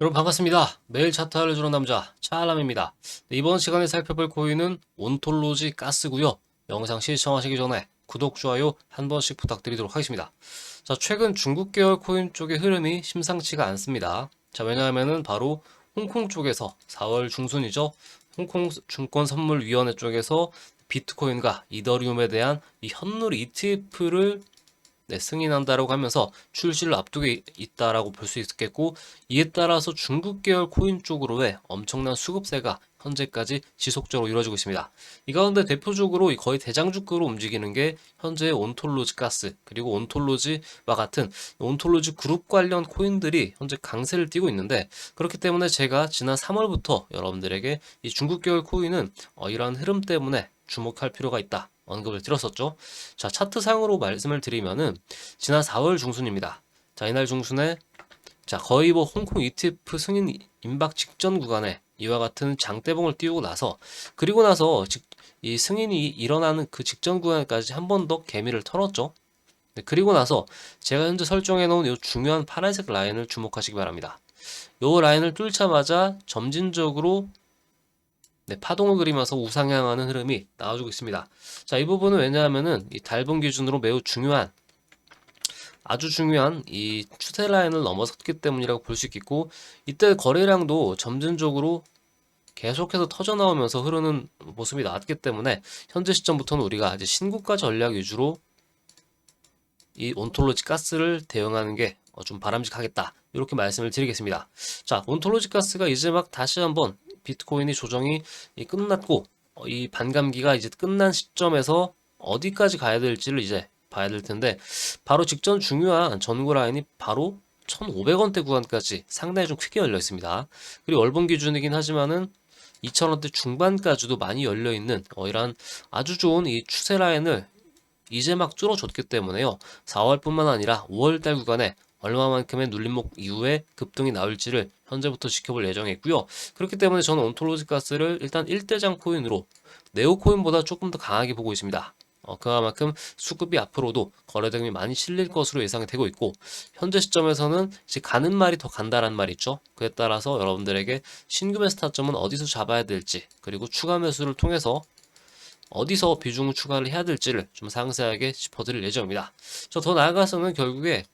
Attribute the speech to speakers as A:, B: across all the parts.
A: 여러분 반갑습니다. 매일 차트 알려주는 남자 차알람입니다. 네, 이번 시간에 살펴볼 코인은 온톨로지 가스고요. 영상 시청하시기 전에 구독, 좋아요 한 번씩 부탁드리도록 하겠습니다. 자, 최근 중국 계열 코인 쪽의 흐름이 심상치가 않습니다. 자, 왜냐하면은 바로 홍콩 쪽에서 4월 중순이죠. 홍콩 증권 선물 위원회 쪽에서 비트코인과 이더리움에 대한 이 현물 ETF를 네, 승인한다라고 하면서 출시를 앞두고 이- 있다라고 볼 수 있겠고 이에 따라서 중국 계열 코인 쪽으로의 엄청난 수급세가 현재까지 지속적으로 이루어지고 있습니다. 이 가운데 대표적으로 이 거의 대장주급으로 움직이는 게 현재 온톨로지 가스 그리고 온톨로지와 같은 온톨로지 그룹 관련 코인들이 현재 강세를 띠고 있는데 그렇기 때문에 제가 지난 3월부터 여러분들에게 이 중국 계열 코인은 어, 이러한 흐름 때문에 주목할 필요가 있다. 언급을 드렸었죠. 자, 차트상으로 말씀을 드리면은 지난 4월 중순입니다. 자, 이날 중순에 자, 거의 뭐 홍콩 ETF 승인 임박 직전 구간에 이와 같은 장대봉을 띄우고 나서 그리고 나서 직, 이 승인이 일어나는 그 직전 구간까지 한 번 더 개미를 털었죠. 네, 그리고 나서 제가 현재 설정해 놓은 이 중요한 파란색 라인을 주목하시기 바랍니다. 이 라인을 뚫자마자 점진적으로 네, 파동을 그리면서 우상향하는 흐름이 나와주고 있습니다. 자, 이 부분은 왜냐하면은 이 달봉 기준으로 매우 중요한 아주 중요한 이 추세 라인을 넘어섰기 때문이라고 볼 수 있겠고 이때 거래량도 점진적으로 계속해서 터져 나오면서 흐르는 모습이 나왔기 때문에 현재 시점부터는 우리가 이제 신고가 전략 위주로 이 온톨로지 가스를 대응하는 게 어, 좀 바람직하겠다. 이렇게 말씀을 드리겠습니다. 자, 온톨로지 가스가 이제 막 다시 한번 비트코인이 조정이 이 끝났고 어, 이 반감기가 이제 끝난 시점에서 어디까지 가야 될지를 이제 봐야 될 텐데 바로 직전 중요한 전구 라인이 바로 1,500원대 구간까지 상당히 좀 크게 열려 있습니다. 그리고 월봉 기준이긴 하지만은 2,000원대 중반까지도 많이 열려 있는 어, 이러한 아주 좋은 이 추세 라인을 이제 막 뚫어줬기 때문에요. 4월뿐만 아니라 5월달 구간에 얼마만큼의 눌림목 이후에 급등이 나올지를 현재부터 지켜볼 예정이고요. 그렇기 때문에 저는 온톨로지 가스를 일단 1대장 코인으로 네오 코인보다 조금 더 강하게 보고 있습니다. 어, 그만큼 수급이 앞으로도 거래 대금이 많이 실릴 것으로 예상이 되고 있고 현재 시점에서는 이제 가는 말이 더 간다라는 말이 있죠. 그에 따라서 여러분들에게 신규 매수 타점은 어디서 잡아야 될지 그리고 추가 매수를 통해서 어디서 비중을 추가를 해야 될지를 좀 상세하게 짚어드릴 예정입니다. 저 더 나아가서는 결국에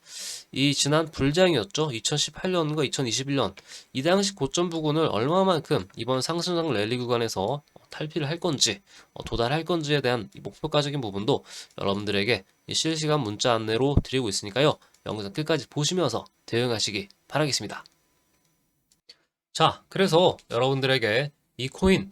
A: 이 지난 불장이었죠. 2018년과 2021년 이 당시 고점 부근을 얼마만큼 이번 상승장 랠리 구간에서 탈피를 할 건지 어, 도달할 건지에 대한 이 목표가적인 부분도 여러분들에게 이 실시간 문자 안내로 드리고 있으니까요. 영상 끝까지 보시면서 대응하시기 바라겠습니다. 자, 그래서 여러분들에게 이 코인